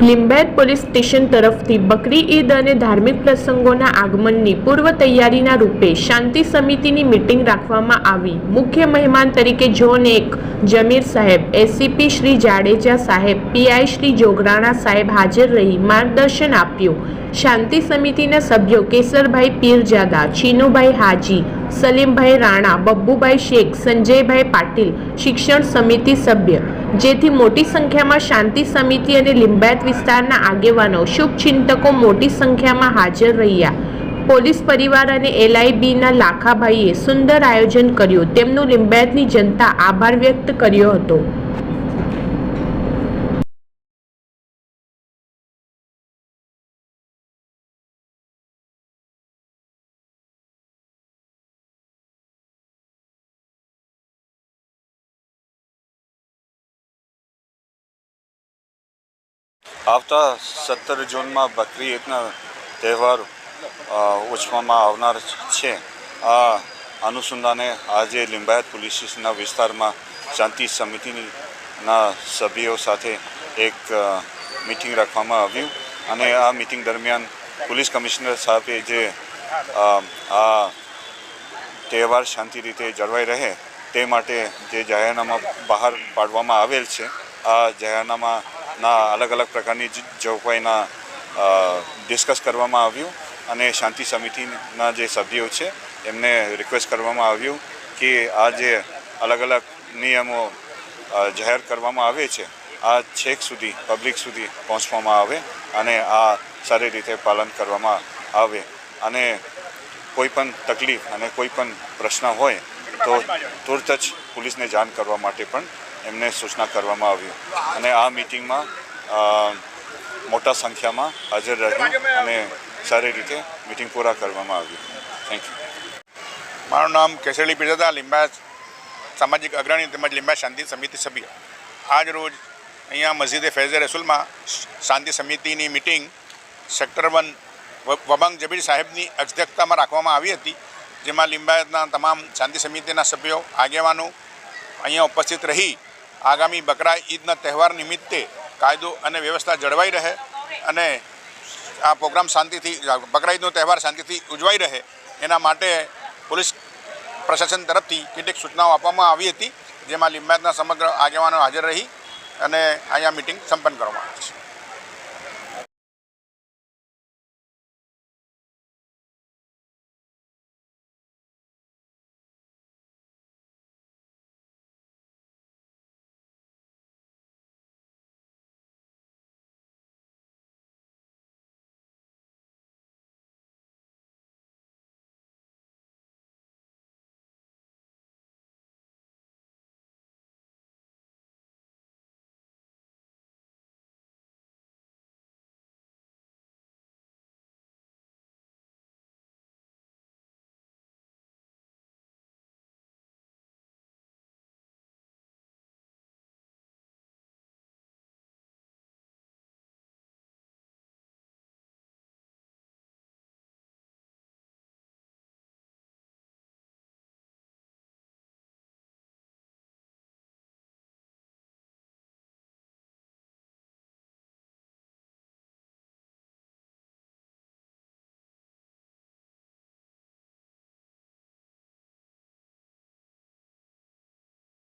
લીંબાયત police station તરફથી બકરી ઈદ અને ધાર્મિક પ્રસંગોના આગમનની પૂર્વ તૈયારીના રૂપે શાંતિ સમિતિની મિટિંગ રાખવામાં આવી. મુખ્ય મહેમાન તરીકે ઝોન એક, જમીર સાહેબ, એસીપી શ્રી જાડેજા સાહેબ, પીઆઈ શ્રી જોગરાણા સાહેબ હાજર રહી માર્ગદર્શન આપ્યું. શાંતિ સમિતિના સભ્યો કેસરભાઈ પીરજાદા, ચીનુભાઈ હાજી, સલીમભાઈ રાણા, બબ્બુભાઈ શેખ, સંજયભાઈ પાટીલ, શિક્ષણ સમિતિ સભ્ય જેથી મોટી સંખ્યામાં શાંતિ સમિતિ અને લિંબાયત વિસ્તારના આગેવાનો શુભચિંતકો મોટી સંખ્યામાં હાજર રહ્યા. પોલીસ પરિવાર અને એલઆઈબીના લાખાભાઈએ સુંદર આયોજન કર્યું. તેમનું લિંબાયતની જનતા આભાર વ્યક્ત કર્યો હતો. આવતા સત્તર જૂનમાં બકરી ઈદના તહેવાર ઉજવવામાં આવનાર છે. આ અનુસંધાને આજે લિંબાયત પોલીસ સ્ટેશનના વિસ્તારમાં શાંતિ સમિતિના સભ્યો સાથે એક મિટિંગ રાખવામાં આવ્યું અને આ મિટિંગ દરમિયાન પોલીસ કમિશનર સાહેબે જે આ તહેવાર શાંતિ રીતે જળવાઈ રહે તે માટે જે જાહેરનામા બહાર પાડવામાં આવેલ છે, આ જાહેરનામાના અલગ અલગ પ્રકારની જોગવાઈના ડિસ્કસ કરવામાં આવ્યું અને શાંતિ સમિતિના જે સભ્યો છે, એમને રિક્વેસ્ટ કરવામાં આવ્યું કે આ જે અલગ અલગ નિયમો જાહેર કરવામાં આવે છે, આ છેક સુધી પબ્લિક સુધી પહોંચવામાં આવે અને આ સારી રીતે પાલન કરવામાં આવે. અને કોઈ પણ તકલીફ અને કોઈ પણ પ્રશ્ન હોય તો તુરત જ પોલીસને જાણ કરવા માટે પણ એમને સૂચના કરવામાં આવ્યું અને આ મિટિંગમાં મોટા સંખ્યામાં હાજર રહ્યું અને સારી રીતે મિટિંગ પૂરા કરવામાં આવ્યું થેન્ક યુ મારું નામ કેસરી પીરજાદા લીંબા સામાજિક અગ્રણી તેમજ લીંબા શાંતિ સમિતિ સભ્ય. આજ રોજ અહીંયા મસ્જિદે ફૈઝે રસુલમાં શાંતિ સમિતિની મિટિંગ સેક્ટર વન વબંગ જબીર સાહેબની અધ્યક્ષતામાં રાખવામાં આવી હતી, જેમાં લિંબાયતના તમામ શાંતિ સમિતિના સભ્યો, આગેવાનો અહીંયા ઉપસ્થિત રહી આગામી બકરા ઈદના તહેવાર નિમિત્તે કાયદો અને વ્યવસ્થા જળવાઈ રહે અને આ પ્રોગ્રામ શાંતિથી, બકરા ઈદનો તહેવાર શાંતિથી ઉજવાઈ રહે. એના માટે પોલીસ પ્રશાસન તરફથી કેટલીક સૂચનાઓ આપવામાં આવી હતી, જેમાં લિંબાયતના સમગ્ર આગેવાનો હાજર રહી અને અહીંયા મિટિંગ સંપન્ન કરવામાં આવી છે.